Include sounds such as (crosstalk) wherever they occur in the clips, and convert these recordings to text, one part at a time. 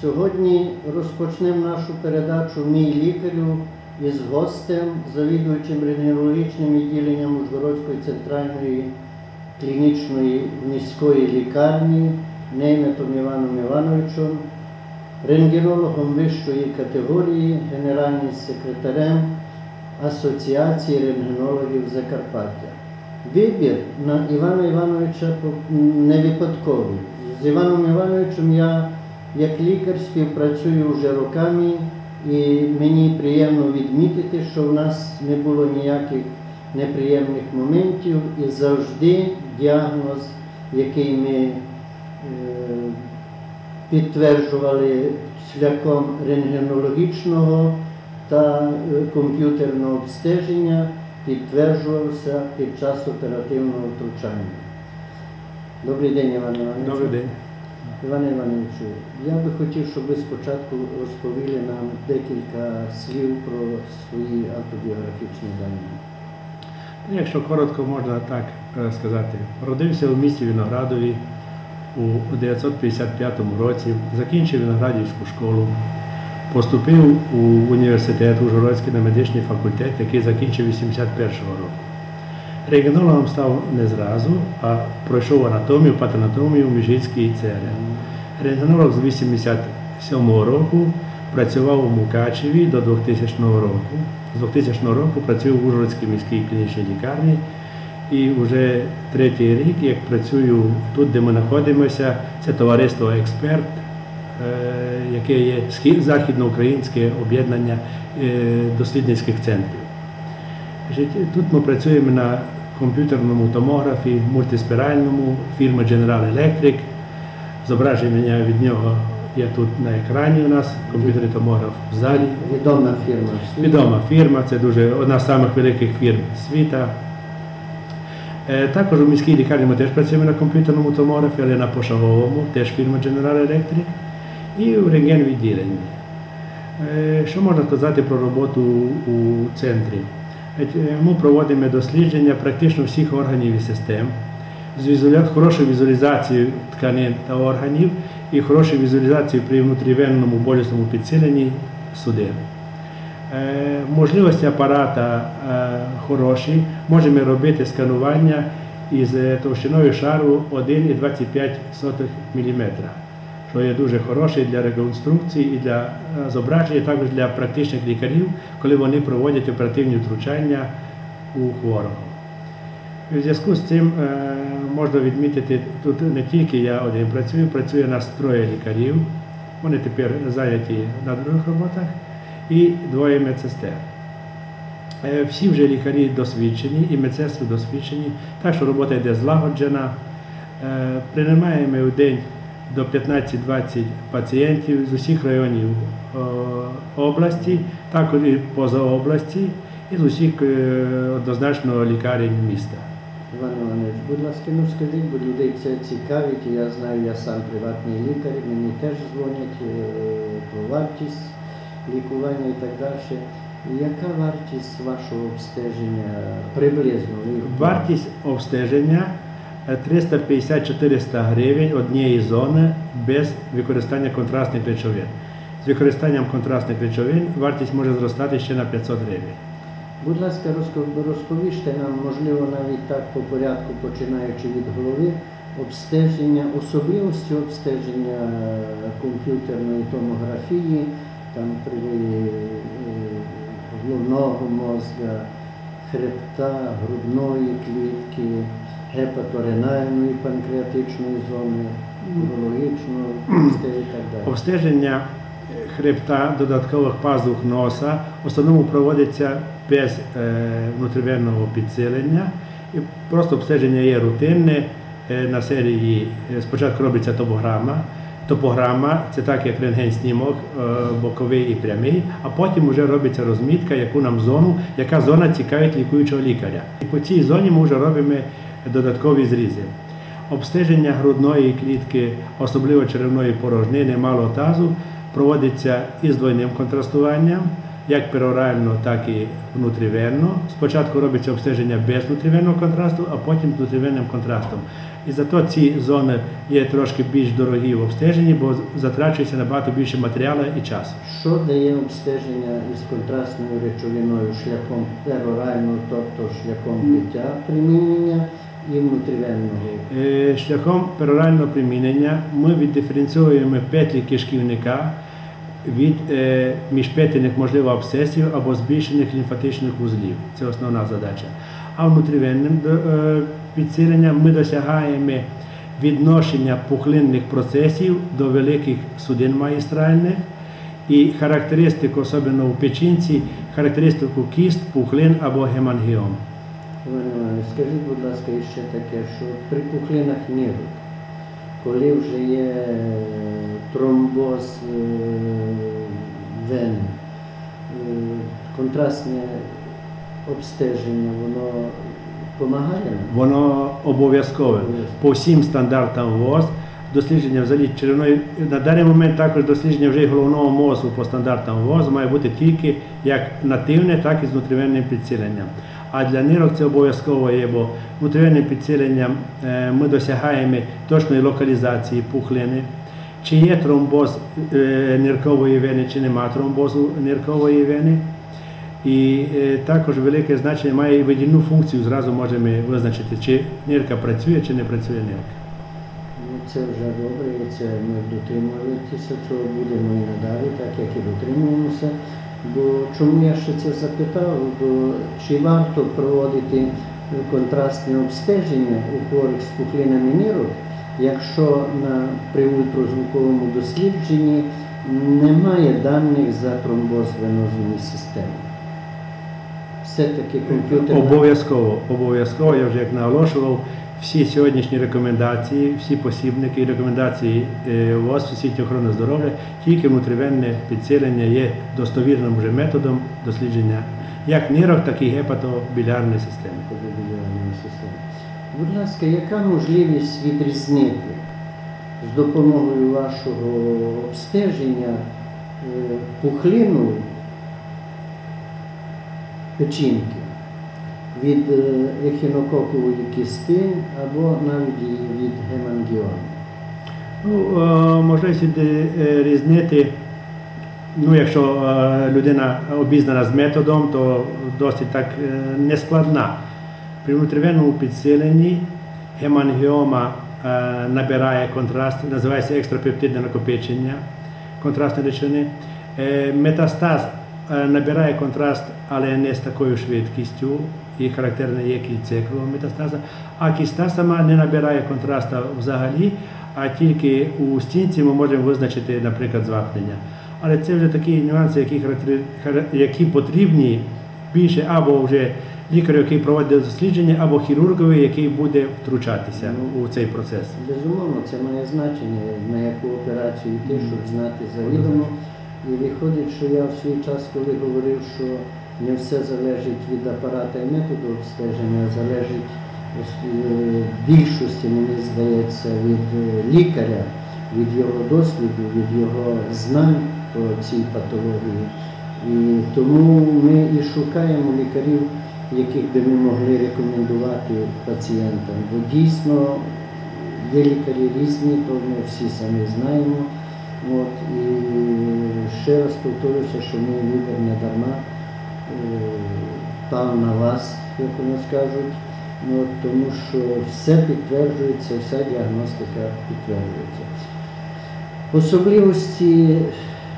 Сьогодні розпочнемо нашу передачу Мій лікарю із гостем, завідувачем рентгенологічним відділенням Ужгородської центральної клінічної міської лікарні Нейметом Іваном Івановичем, рентгенологом вищої категорії, генеральним секретарем Асоціації рентгенологів Закарпаття. Вибір на Івана Івановича не випадковий. З Іваном Івановичем я як лікар співпрацюю вже роками, і мені приємно відмітити, що в нас не було ніяких неприємних моментів і завжди діагноз, який ми е, підтверджували шляхом рентгенологічного та е, комп'ютерного обстеження, підтверджувався під час оперативного втручання. Добрий день, Іван Іванович. Добрий день. Іване Івановичу, я би хотів, щоб ви спочатку розповіли нам декілька слів про свої автобіографічні дані. Якщо коротко можна так е, сказати, родився у місті Виноградові у 1955 році, закінчив Виноградівську школу, поступив у університет Ужгородський на медичний факультет, який закінчив 81 року. Рентгенологом став не зразу, а пройшов анатомію, патанатомію в Міжгірській ЦРЛ. Рентгенолог з 87 року працював у Мукачеві до 2000 року. З 2000 року працюю в Ужгородській міській клінічній лікарні. І вже третій рік, як працюю тут, де ми знаходимося, це товариство Експерт, яке є західноукраїнське об'єднання дослідницьких центрів. Тут ми працюємо на комп'ютерному томографі, мультиспіральному фірми General Electric. Зображення від нього є тут на екрані у нас, комп'ютерний томограф в залі. Відома фірма. Відома фірма, це дуже одна з самих великих фірм світа. Е, Також у міській лікарні ми теж працюємо на комп'ютерному томографі, але на пошаговому, теж фірма General Electric, і в рентген відділенні. Е, Що можна сказати про роботу у центрі? Е, Ми проводимо дослідження практично всіх органів і систем з хорошою візуалізацією тканин та органів і хорошою візуалізацією при внутрівенному болісному підсиленні судин. Е, Можливості апарата е, хороші. Можемо робити сканування із товщиною шару 1,25 мм, що є дуже хороший для реконструкції і для е, зображення, також для практичних лікарів, коли вони проводять оперативні втручання у хворого. У зв'язку з цим е, можна відмітити, тут не тільки я один працюю, працює нас троє лікарів. Вони тепер зайняті на других роботах і двоє медсестер. Е, Всі вже лікарі досвідчені і медсестри досвідчені, так що робота йде злагоджена. Приймаємо в день до 15-20 пацієнтів з усіх районів е, області, також і поза області, і з усіх е, однозначно лікарень міста. Іван Іванович, будь ласка, ну скажіть, бо людей це цікавить, я знаю, я сам приватний лікар, мені теж дзвонять е, про вартість лікування і так далі. Яка вартість вашого обстеження приблизно? Вартість обстеження 350-400 гривень однієї зони без використання контрастних речовин. З використанням контрастних речовин вартість може зростати ще на 500 гривень. Будь ласка, розповіжте нам, можливо, навіть так по порядку, починаючи від голови, обстеження, особливості обстеження е, комп'ютерної томографії, там при е, головного мозга, хребта, грудної клітки, гепаторенальної панкреатичної зони, урологічного (clears throat) і так далі. Обстеження хребта додаткових пазух носа в основному проводиться без е, внутрівенного підсилення. І просто обстеження є рутинне е, на серії. е, Спочатку робиться топограма. Топограма це так, як рентген-снімок, е, боковий і прямий, а потім вже робиться розмітка, яку нам зону, яка зона цікавить лікуючого лікаря. І по цій зоні ми вже робимо додаткові зрізи. Обстеження грудної клітки, особливо черевної порожнини, малого тазу, проводиться із двойним контрастуванням, як перорально, так і внутрівенно. Спочатку робиться обстеження без внутрівенного контрасту, а потім з внутрівенним контрастом. І зато ці зони є трошки більш дорогі в обстеженні, бо затрачується набагато більше матеріалу і часу. Що дає обстеження із контрастною речовиною шляхом перорального, тобто шляхом пиття примінення і внутрівенного? Е, Шляхом перорального примінення ми віддиференціюємо петлі кишківника від е, міжпетельних, можливо, абсцесів або збільшених лімфатичних вузлів. Це основна задача. А внутрівенним е, ми досягаємо відношення пухлинних процесів до великих судин магістральних і характеристику, особливо у печінці, характеристику кіст, пухлин або гемангіом. Скажіть, будь ласка, ще таке, що при пухлинах нирок, коли вже є е, тромбоз е, вен, е, контрастне обстеження, воно допомагає? Воно обов'язкове по всім стандартам ВОЗ. Дослідження взагалі черевної на даний момент також дослідження вже головного мозку по стандартам ВОЗ має бути тільки як нативне, так і з внутрівенним підсиленням. А для нирок це обов'язково є, бо внутрівенним підсиленням е, ми досягаємо точної локалізації пухлини. Чи є тромбоз е, ниркової вени, чи нема тромбозу ниркової вени. І е, також велике значення має і видільну функцію, зразу можемо визначити, чи нирка працює, чи не працює нирка. Ну, це вже добре, це ми дотримувалися цього будемо і надалі, так як і дотримуємося. Бо чому я ще це запитав? Бо чи варто проводити контрастне обстеження у хворих з пухлинами нирок, якщо на при ультразвуковому дослідженні немає даних за тромбоз венозної системи? Все-таки комп'ютерна Обов'язково, обов'язково, я вже як наголошував, всі сьогоднішні рекомендації, всі посібники і рекомендації е, ВОЗ Всесвітньої охорони здоров'я, тільки внутрівенне підсилення є достовірним вже методом дослідження як нирок, так і гепатобілярної системи. Будь ласка, яка можливість відрізнити з допомогою вашого обстеження е, пухлину печінки від е, ехінококової кисти або навіть від гемангіому? Ну, е, можливість е, різнити, ну, якщо людина обізнана з методом, то досить так нескладна. При внутрівенному підсиленні гемангіома набирає контраст, називається екстрапептидне накопичення контрастної речовини. Е, Метастаз набирає контраст, але не з такою швидкістю, і характерний є кільцикл метастаза, а кіста сама не набирає контрасту взагалі, а тільки у стінці ми можемо визначити, наприклад, звапнення. Але це вже такі нюанси, які, які потрібні більше або вже лікарю, який проводить дослідження, або хірургові, який буде втручатися у цей процес. Безумовно, це має значення, на яку операцію йти, щоб знати завідомо. І виходить, що я в свій час, коли говорив, що не все залежить від апарата і методу обстеження, а залежить е, більшості, мені здається, від е, лікаря, від його досвіду, від його знань по цій патології. І тому ми і шукаємо лікарів, яких би ми могли рекомендувати пацієнтам. Бо дійсно є лікарі різні, то ми всі самі знаємо. От, і ще раз повторюся, що мій лікар не дарма е, пав на вас, як вони скажуть, ну, тому що все підтверджується, вся діагностика підтверджується. Особливості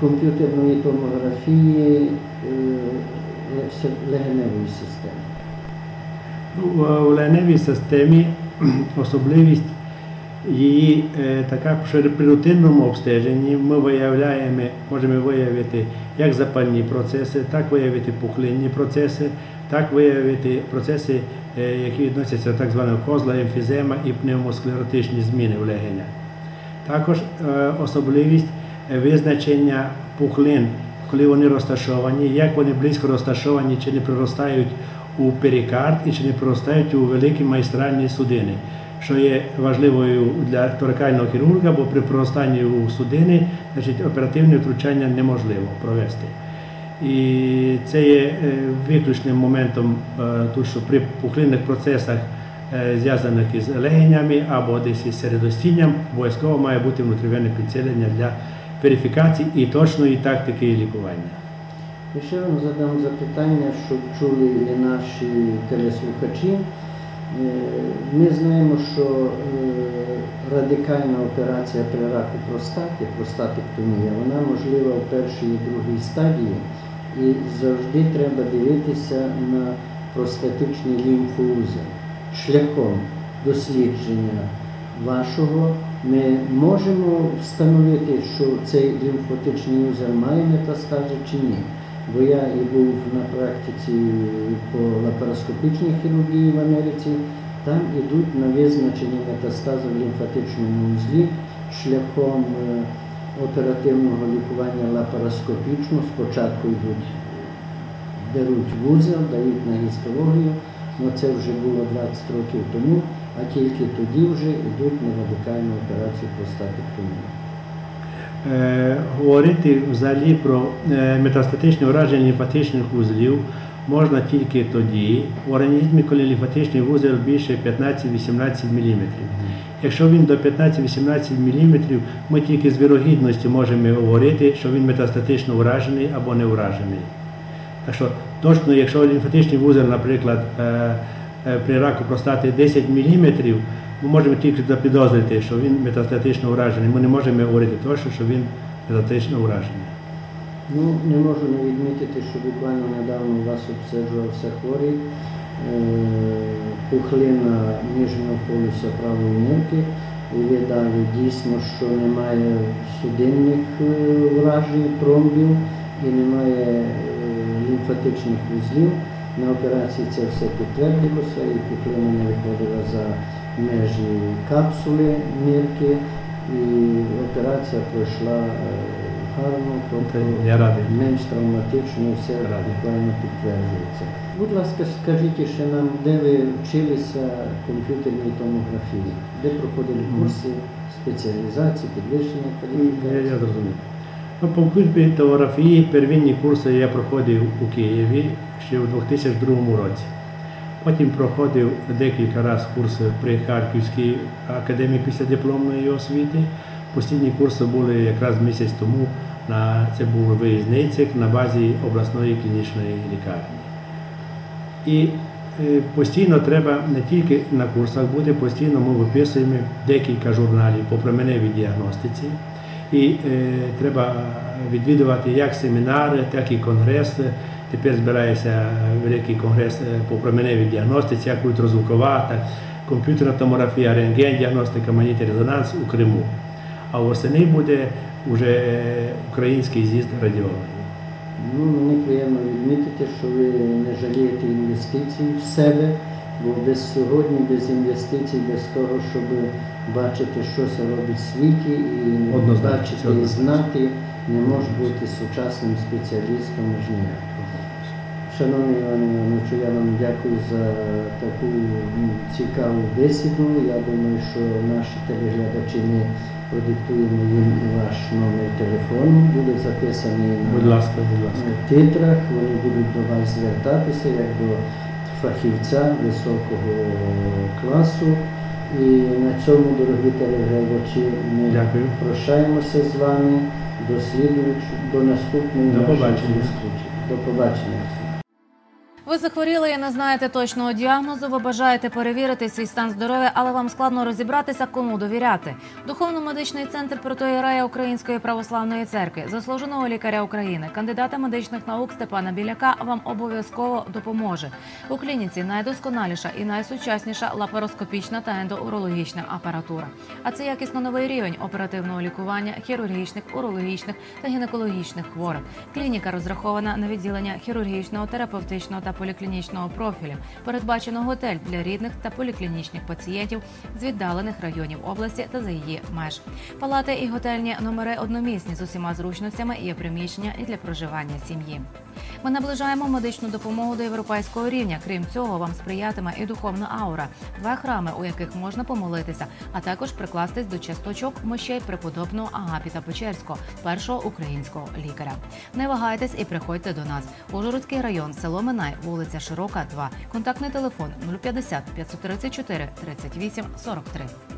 комп'ютерної томографії е, легеневої системи. Ну, в легеневій системі (clears throat) особливість її е, така, при рутинному обстеженні ми виявляємо, можемо виявити як запальні процеси, так виявити пухлинні процеси, так виявити процеси, е, які відносяться до так званого козла, емфізема і пневмосклеротичні зміни в легенях. Також е, особливість визначення пухлин, коли вони розташовані, як вони близько розташовані, чи не приростають у перикард і чи не приростають у великі майстральні судини, що є важливою для торакального хірурга, бо при проростанні у судини значить, оперативне втручання неможливо провести. І це є е, виключним моментом, е, тут, що при пухлинних процесах е, зв'язаних із легенями або десь із середостінням, обов'язково має бути внутрівенне підсилення для верифікації і точної тактики лікування. Ще вам задам запитання, щоб чули і наші телеслухачі. Е, Ми знаємо, що е, радикальна операція при раку простати, простатектомія, вона можлива в першій і другій стадії, і завжди треба дивитися на простатичний лімфоузел. Шляхом дослідження вашого ми можемо встановити, що цей лімфотичний узел має метастази чи ні. Бо я і був на практиці по лапароскопічній хірургії в Америці, там ідуть на визначення метастазу в лімфатичному узлі шляхом е, оперативного лікування лапароскопічно. Спочатку йдуть, беруть вузел, дають на гістологію, але це вже було 20 років тому, а тільки тоді вже йдуть на радикальну операцію простатектомії. Е, говорити взагалі про е, метастатичне ураження лімфатичних вузлів можна тільки тоді в організмі, коли лімфатичний вузол більше 15-18 мм. Якщо він до 15-18 мм, ми тільки з вірогідністю можемо говорити, що він метастатично уражений або не уражений. Так що точно, якщо лімфатичний вузол, наприклад, е, при раку простати 10 мм, ми можемо тільки запідозрити, що він метастатично уражений. Ми не можемо говорити точно, що він метастатично уражений. Ну, не можу не відмітити, що буквально недавно у вас обстежувався хворий, е, пухлина нижнього полюса правої нирки, ви дійсно, що немає судинних е, вражень, тромбів і немає е, лімфатичних вузлів. На операції це все підтвердилося, і не виходила за межі капсули нирки, і операція пройшла е, гарно, тобто менш травматично, все буквально підтверджується. Будь ласка, скажіть ще нам, де ви вчилися комп'ютерній томографії, де проходили курси спеціалізації, підвищення Я, я зрозумів. Ну, по культурі томографії первинні курси я проходив у Києві ще у 2002 році. Потім проходив декілька разів курси при Харківській академії післядипломної освіти. Постійні курси були якраз місяць тому. На, це був виїзний цикл на базі обласної клінічної лікарні. І е, постійно треба не тільки на курсах бути, постійно ми виписуємо декілька журналів по променевій діагностиці. І е, треба відвідувати як семінари, так і конгреси. Тепер збирається великий конгрес е, по променевій діагностиці, як ультразвукова, так комп'ютерна томографія, рентген, діагностика, магнітний резонанс у Криму. А восени буде вже український з'їзд радіологів. Ну, мені приємно відмітити, що ви не жалієте інвестицій в себе, бо без сьогодні, без інвестицій, без того, щоб бачити, що це робить в світі, і Однозначно, бачити і знати, не може бути сучасним спеціалістом ніяк. Шановний Іван Іванович, я вам дякую за таку цікаву бесіду. Я думаю, що наші телеглядачі ми продиктуємо їм ваш номер телефону, буде записаний на Будь ласка, будь ласка. титрах, вони будуть до вас звертатися як до фахівця високого класу. І на цьому, дорогі телеглядачі, ми Дякую. прощаємося з вами до слідуючого, до наступної До нашої побачення. зустрічі. До побачення. Ви захворіли і не знаєте точного діагнозу. Ви бажаєте перевірити свій стан здоров'я, але вам складно розібратися, кому довіряти. Духовно-медичний центр протоіерея Української православної церкви, заслуженого лікаря України, кандидата медичних наук Степана Біляка вам обов'язково допоможе. У клініці найдосконаліша і найсучасніша лапароскопічна та ендоурологічна апаратура. А це якісно новий рівень оперативного лікування хірургічних, урологічних та гінекологічних хворих. Клініка розрахована на відділення хірургічного, терапевтичного та поліклінічного профілю. Передбачено готель для рідних та поліклінічних пацієнтів з віддалених районів області та за її меж. Палати і готельні номери одномісні з усіма зручностями є приміщення і для проживання сім'ї. Ми наближаємо медичну допомогу до європейського рівня. Крім цього, вам сприятиме і духовна аура, два храми, у яких можна помолитися, а також прикластись до часточок мощей преподобного Агапіта Печерського, першого українського лікаря. Не вагайтесь і приходьте до нас. Ужгородський район, село Минай, вулиця вулиця Широка, 2. Контактний телефон 050 534 38 43.